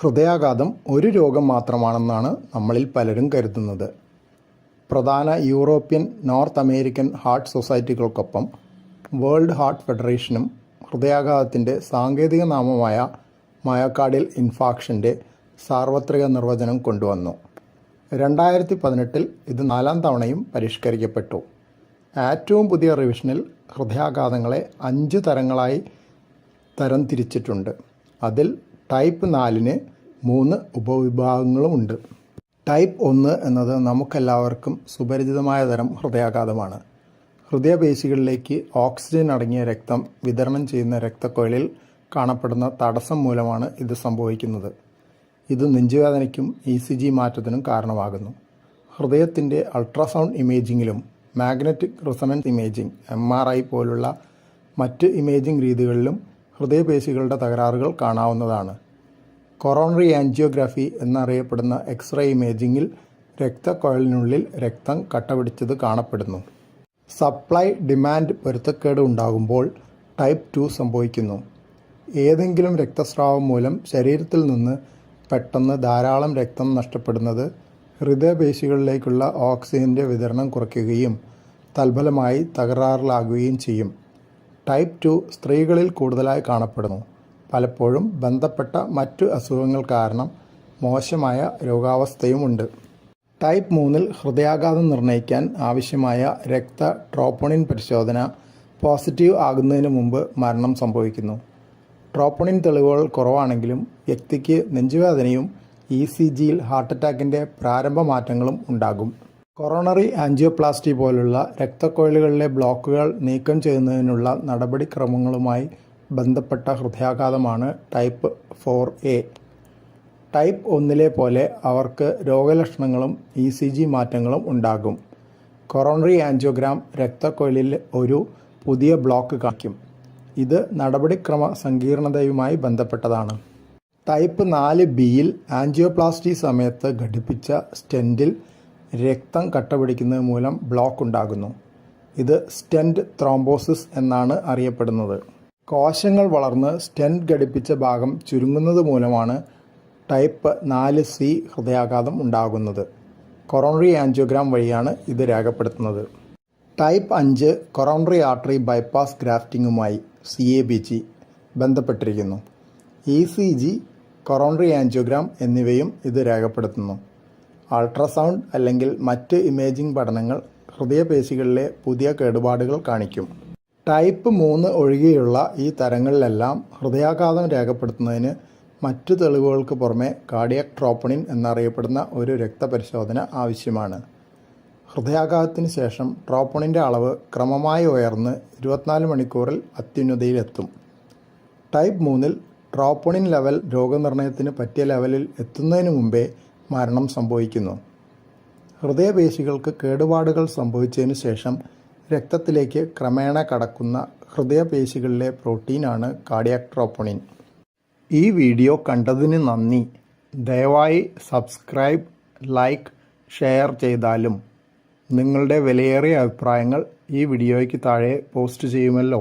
ഹൃദയാഘാതം ഒരു രോഗം മാത്രമാണെന്നാണ് നമ്മളിൽ പലരും കരുതുന്നത്. പ്രധാന യൂറോപ്യൻ നോർത്ത് അമേരിക്കൻ ഹാർട്ട് സൊസൈറ്റികൾക്കൊപ്പം വേൾഡ് ഹാർട്ട് ഫെഡറേഷനും ഹൃദയാഘാതത്തിന്റെ സാങ്കേതിക നാമമായ മയക്കാടിൽ ഇൻഫാക്ഷന്റെ സാർവത്രിക നിർവചനം കൊണ്ടുവന്നു. രണ്ടായിരത്തി പതിനെട്ടിൽ ഇത് നാലാം തവണയും പരിഷ്കരിക്കപ്പെട്ടു. ഏറ്റവും പുതിയ റിവിഷനിൽ ഹൃദയാഘാതങ്ങളെ അഞ്ച് തരങ്ങളായി തരംതിരിച്ചിട്ടുണ്ട് അതിൽ ടൈപ്പ് നാലിന് മൂന്ന് ഉപവിഭാഗങ്ങളുമുണ്ട്. ടൈപ്പ് ഒന്ന് എന്നത് നമുക്കെല്ലാവർക്കും സുപരിചിതമായ തരം ഹൃദയാഘാതമാണ്. ഹൃദയപേശികളിലേക്ക് ഓക്സിജൻ അടങ്ങിയ രക്തം വിതരണം ചെയ്യുന്ന രക്തക്കൊഴലിൽ കാണപ്പെടുന്ന തടസ്സം മൂലമാണ് ഇത് സംഭവിക്കുന്നത്. ഇത് നെഞ്ചുവേദനയ്ക്കും ഇ സി ജി മാറ്റത്തിനും കാരണമാകുന്നു. ഹൃദയത്തിന്റെ ultrasound ഇമേജിങ്ങിലും magnetic resonance imaging M R I പോലുള്ള മറ്റ് ഇമേജിംഗ് രീതികളിലും ഹൃദയപേശികളുടെ തകരാറുകൾ കാണാവുന്നതാണ്. കൊറോണറി ആൻജിയോഗ്രാഫി എന്നറിയപ്പെടുന്ന എക്സ്റേ ഇമേജിങ്ങിൽ രക്തക്കുഴലിനുള്ളിൽ രക്തം കട്ടപിടിച്ചത് കാണപ്പെടുന്നു. സപ്ലൈ ഡിമാൻഡ് പൊരുത്തക്കേട് ഉണ്ടാകുമ്പോൾ ടൈപ്പ് ടു സംഭവിക്കുന്നു. ഏതെങ്കിലും രക്തസ്രാവം മൂലം ശരീരത്തിൽ നിന്ന് പെട്ടെന്ന് ധാരാളം രക്തം നഷ്ടപ്പെടുന്നത് ഹൃദയപേശികളിലേക്കുള്ള ഓക്സിജന്റെ വിതരണം കുറയ്ക്കുകയും തൽഫലമായി തകരാറിലാകുകയും ചെയ്യും. ടൈപ്പ് ടു സ്ത്രീകളിൽ കൂടുതലായി കാണപ്പെടുന്നു. പലപ്പോഴും ബന്ധപ്പെട്ട മറ്റു അസുഖങ്ങൾ കാരണം മോശമായ രോഗാവസ്ഥയുമുണ്ട്. ടൈപ്പ് മൂന്നിൽ ഹൃദയാഘാതം നിർണയിക്കാൻ ആവശ്യമായ രക്ത ട്രോപ്പോണിൻ പരിശോധന പോസിറ്റീവ് ആകുന്നതിന് മുമ്പ് മരണം സംഭവിക്കുന്നു. ട്രോപ്പോണിൻ തെളിവുകൾ കുറവാണെങ്കിലും വ്യക്തിക്ക് നെഞ്ചുവേദനയും ഇ സി ജിയിൽ ഹാർട്ട് അറ്റാക്കിന്റെ പ്രാരംഭ മാറ്റങ്ങളും ഉണ്ടാകും. കൊറോണറി ആൻജിയോപ്ലാസ്റ്റി പോലുള്ള രക്തക്കൊഴലുകളിലെ ബ്ലോക്കുകൾ നീക്കം ചെയ്യുന്നതിനുള്ള നടപടിക്രമങ്ങളുമായി ബന്ധപ്പെട്ട ഹൃദയാഘാതമാണ് ടൈപ്പ് ഫോർ എ. ടൈപ്പ് ഒന്നിലെ പോലെ അവർക്ക് രോഗലക്ഷണങ്ങളും ഇ സി ജി മാറ്റങ്ങളും ഉണ്ടാകും. കൊറോണറി ആൻജിയോഗ്രാം രക്തക്കൊഴലിൽ ഒരു പുതിയ ബ്ലോക്ക് കാണിക്കും. ഇത് നടപടിക്രമ സങ്കീർണതയുമായി ബന്ധപ്പെട്ടതാണ്. ടൈപ്പ് നാല് ബിയിൽ ആൻജിയോപ്ലാസ്റ്റി സമയത്ത് ഘടിപ്പിച്ച സ്റ്റെന്റിൽ രക്തം കട്ടപിടിക്കുന്നത് മൂലം ബ്ലോക്ക് ഉണ്ടാകുന്നു. ഇത് സ്റ്റെന്റ് ത്രോംബോസിസ് എന്നാണ് അറിയപ്പെടുന്നത്. കോശങ്ങൾ വളർന്ന് സ്റ്റെന്റ് ഘടിപ്പിച്ച ഭാഗം ചുരുങ്ങുന്നത് മൂലമാണ് ടൈപ്പ് നാല് സി ഹൃദയാഘാതം ഉണ്ടാകുന്നത്. കൊറോണറി ആൻജിയോഗ്രാം വഴിയാണ് ഇത് രേഖപ്പെടുത്തുന്നത്. ടൈപ്പ് അഞ്ച് കൊറോണറി ആർട്ടറി ബൈപ്പാസ് ഗ്രാഫ്റ്റിംഗുമായി സി എ ബി ജി ബന്ധപ്പെട്ടിരിക്കുന്നു. E C G coronary angiogram എന്നിവയും ഇത് രേഖപ്പെടുത്തുന്നു. അൾട്രാസൗണ്ട് അല്ലെങ്കിൽ മറ്റ് ഇമേജിംഗ് പഠനങ്ങൾ ഹൃദയപേശികളിലെ പുതിയ കേടുപാടുകൾ കാണിക്കും. ടൈപ്പ് മൂന്ന് ഒഴികെയുള്ള ഈ തരങ്ങളിലെല്ലാം ഹൃദയാഘാതം രേഖപ്പെടുത്തുന്നതിന് മറ്റു തെളിവുകൾക്ക് പുറമെ കാർഡിയക് ട്രോപ്പണിൻ എന്നറിയപ്പെടുന്ന ഒരു രക്തപരിശോധന ആവശ്യമാണ്. ഹൃദയാഘാതത്തിന് ശേഷം ട്രോപ്പണിന്റെ അളവ് ക്രമമായി ഉയർന്ന് ഇരുപത്തിനാല് മണിക്കൂറിൽ അത്യുന്നതയിലെത്തും. ടൈപ്പ് മൂന്നിൽ ട്രോപ്പണിൻ ലെവൽ രോഗനിർണയത്തിന് പറ്റിയ ലെവലിൽ എത്തുന്നതിന് മുമ്പേ മരണം സംഭവിക്കുന്നു. ഹൃദയപേശികൾക്ക് കേടുപാടുകൾ സംഭവിച്ചതിന് ശേഷം രക്തത്തിലേക്ക് ക്രമേണ കടക്കുന്ന ഹൃദയപേശികളിലെ പ്രോട്ടീനാണ് കാർഡിയാക് ട്രോപ്പണിൻ ഈ വീഡിയോ കണ്ടതിന് നന്ദി. ദയവായി സബ്സ്ക്രൈബ് ലൈക്ക് ഷെയർ ചെയ്താലും നിങ്ങളുടെ വിലയേറിയ അഭിപ്രായങ്ങൾ ഈ വീഡിയോയ്ക്ക് താഴെ പോസ്റ്റ് ചെയ്യുമല്ലോ.